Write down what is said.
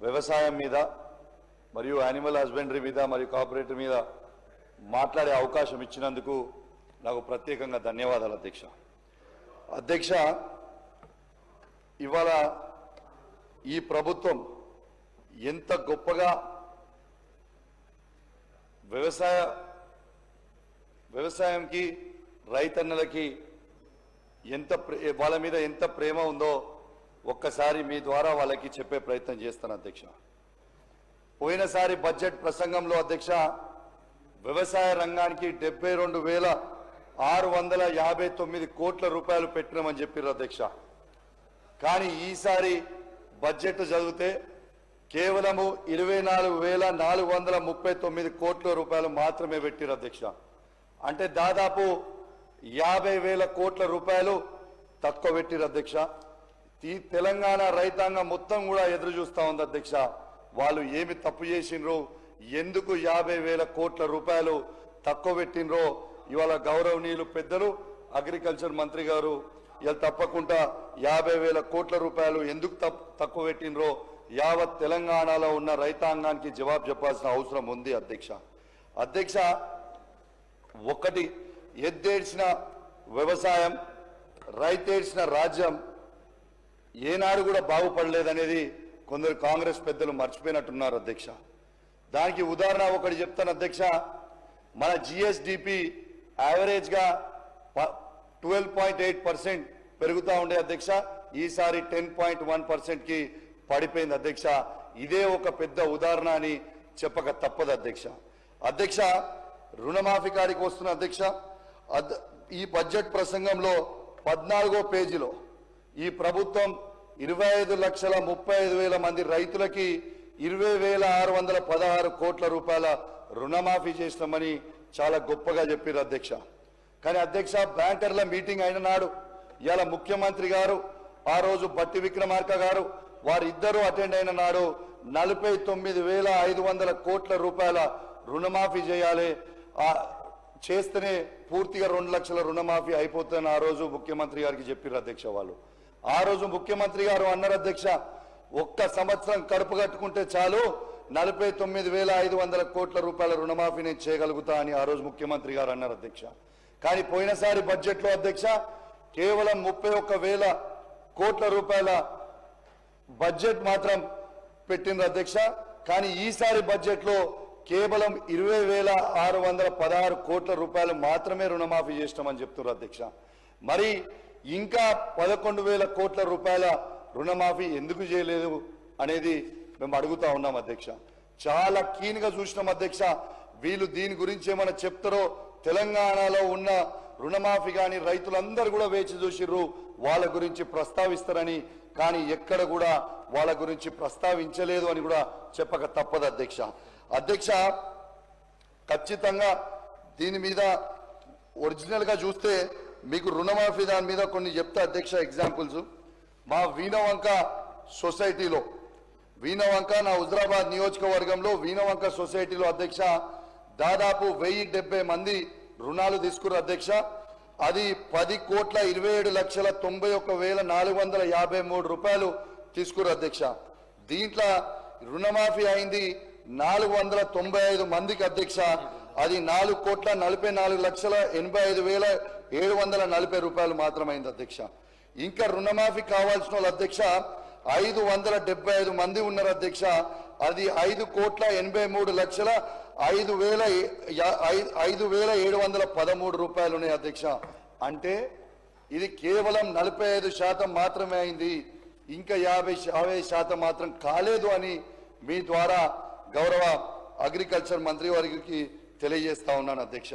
వ్యవసాయం మీద మరియు యానిమల్ హస్బెండరీ మీద మరియు కోఆపరేటివ్ మీద మాట్లాడే అవకాశం ఇచ్చినందుకు నాకు ప్రత్యేకంగా ధన్యవాదాలు అధ్యక్ష. అధ్యక్ష ఇవాళ ఈ ప్రభుత్వం ఎంత గొప్పగా వ్యవసాయ వ్యవసాయంకి రైతన్నలకి ఎంత ప్రే- వాళ్ళ మీద ఎంత ప్రేమ ఉందో ఒక్కసారి మీ ద్వారా వాళ్ళకి చెప్పే ప్రయత్నం చేస్తాను అధ్యక్ష. పోయినసారి బడ్జెట్ ప్రసంగంలో అధ్యక్ష వ్యవసాయ రంగానికి డెబ్బై రెండు వేల ఆరు వందల యాభై తొమ్మిది కోట్ల రూపాయలు పెట్టినామని చెప్పారు అధ్యక్ష. కానీ ఈసారి బడ్జెట్ చదివితే కేవలము ఇరవై నాలుగు వేల నాలుగు వందల ముప్పై తొమ్మిది కోట్ల రూపాయలు మాత్రమే పెట్టారు అధ్యక్ష. అంటే దాదాపు యాభై వేల కోట్ల రూపాయలు తక్కువ పెట్టారు అధ్యక్ష. ఈ తెలంగాణ రైతాంగం మొత్తం కూడా ఎదురు చూస్తా ఉంది అధ్యక్ష. వాళ్ళు ఏమి తప్పు చేసిండ్రు? ఎందుకు యాభై వేల కోట్ల రూపాయలు తక్కువ పెట్టినరో ఇవాళ గౌరవనీయులు పెద్దలు అగ్రికల్చర్ మంత్రి గారు ఇలా తప్పకుండా యాభై వేల కోట్ల రూపాయలు ఎందుకు తప్- తక్కువ పెట్టినరో యావత్ తెలంగాణలో ఉన్న రైతాంగానికి జవాబు చెప్పాల్సిన అవసరం ఉంది అధ్యక్ష. అధ్యక్ష ఒకటి ఎద్దేడ్చిన వ్యవసాయం రైతేడ్చిన రాజ్యం ఏనాడు కూడా బాగుపడలేదనేది కొందరు కాంగ్రెస్ పెద్దలు మర్చిపోయినట్టున్నారు అధ్యక్ష. దానికి ఉదాహరణ ఒకటి చెప్తాను అధ్యక్ష. మన జిఎస్డిపి యావరేజ్గా ట్వెల్వ్ పాయింట్ ఎయిట్ పర్సెంట్ పెరుగుతూ ఉండే అధ్యక్ష. ఈసారి టెన్ పాయింట్ వన్ పర్సెంట్కి పడిపోయింది అధ్యక్ష. ఇదే ఒక పెద్ద ఉదాహరణ అని చెప్పక తప్పదు అధ్యక్ష. అధ్యక్ష రుణమాఫీ కాడికి వస్తున్న అధ్యక్ష. అద్- ఈ బడ్జెట్ ప్రసంగంలో పద్నాలుగో పేజీలో ఈ ప్రభుత్వం ఇరవై ఐదు లక్షల ముప్పై ఐదు వేల మంది రైతులకి ఇరవై వేల ఆరు వందల పదహారు కోట్ల రూపాయల రుణమాఫీ చేసినామని చాలా గొప్పగా చెప్పారు అధ్యక్ష. కానీ అధ్యక్ష బ్యాంకర్ల మీటింగ్ అయిన నాడు ఇవాళ ముఖ్యమంత్రి గారు ఆ రోజు బట్టి విక్రమార్క గారు వారిద్దరూ అటెండ్ అయిన నాడు నలభై తొమ్మిది వేల ఐదు వందల కోట్ల రూపాయల రుణమాఫీ చేయాలి. ఆ చేస్తేనే పూర్తిగా రెండు లక్షల రుణమాఫీ అయిపోతుందని ఆ రోజు ముఖ్యమంత్రి గారికి చెప్పారు అధ్యక్ష వాళ్ళు. ఆ రోజు ముఖ్యమంత్రి గారు అన్నారు అధ్యక్ష ఒక్క సంవత్సరం కడుపు కట్టుకుంటే చాలు నలభై తొమ్మిది వేల ఐదు వందల కోట్ల రూపాయల రుణమాఫీ నేను చేయగలుగుతా అని ఆ రోజు ముఖ్యమంత్రి గారు అన్నారు అధ్యక్ష కానీ పోయినసారి బడ్జెట్లో అధ్యక్ష కేవలం ముప్పై ఒక్క వేల కోట్ల రూపాయల బడ్జెట్ మాత్రం పెట్టింది అధ్యక్ష. కానీ ఈసారి బడ్జెట్లో కేవలం ఇరవై వేల ఆరు వందల పదహారు కోట్ల రూపాయలు మాత్రమే రుణమాఫీ చేసినామని చెప్తున్నారు అధ్యక్ష. మరి ఇంకా పదకొండు వేల కోట్ల రూపాయల రుణమాఫీ ఎందుకు చేయలేదు అనేది మేము అడుగుతా ఉన్నాం అధ్యక్ష. చాలా keen గా చూసినాం అధ్యక్ష. వీళ్ళు దీని గురించి ఏమైనా చెప్తారో తెలంగాణలో ఉన్న రుణమాఫీ కానీ రైతులందరూ కూడా వేచి చూసిర్రు. వాళ్ళ గురించి ప్రస్తావిస్తారని కానీ ఎక్కడ కూడా వాళ్ళ గురించి ప్రస్తావించలేదు అని కూడా చెప్పక తప్పదు అధ్యక్ష. అధ్యక్ష ఖచ్చితంగా దీని మీద ఒరిజినల్గా చూస్తే మీకు రుణమాఫీ దాని మీద కొన్ని చెప్తా అధ్యక్ష ఎగ్జాంపుల్స్ మా వీణవంక సొసైటీలో వీణవంక నా హుజరాబాద్ నియోజకవర్గంలో వీణవంక సొసైటీలో అధ్యక్ష దాదాపు వెయ్యి డెబ్బై మంది రుణాలు తీసుకున్నారు అధ్యక్ష. అది పది కోట్ల ఇరవై ఏడు లక్షల తొంభై ఒక్క వేల నాలుగు వందల యాభై మూడు రూపాయలు తీసుకురు అధ్యక్ష. దీంట్లో రుణమాఫీ అయింది నాలుగు వందల తొంభై ఐదు మందికి అధ్యక్ష. అది నాలుగు కోట్ల నలభై నాలుగు లక్షల ఎనభై ఐదు వేల ఏడు వందల నలభై రూపాయలు మాత్రమైంది అధ్యక్ష. ఇంకా రుణమాఫీ కావాల్సిన వాళ్ళు అధ్యక్ష ఐదు వందల డెబ్బై ఐదు మంది ఉన్నారు అధ్యక్ష. అది ఐదు కోట్ల ఎనభై మూడు లక్షల ఐదు వేల ఐదు వేల ఏడు వందల పదమూడు రూపాయలు ఉన్నాయి అధ్యక్ష. అంటే ఇది కేవలం నలభై ఐదు శాతం మాత్రమే అయింది. ఇంకా యాభై యాభై శాతం మాత్రం కాలేదు అని మీ ద్వారా గౌరవ అగ్రికల్చర్ మంత్రి వారికి తెలియజేస్తా ఉన్నాను అధ్యక్ష.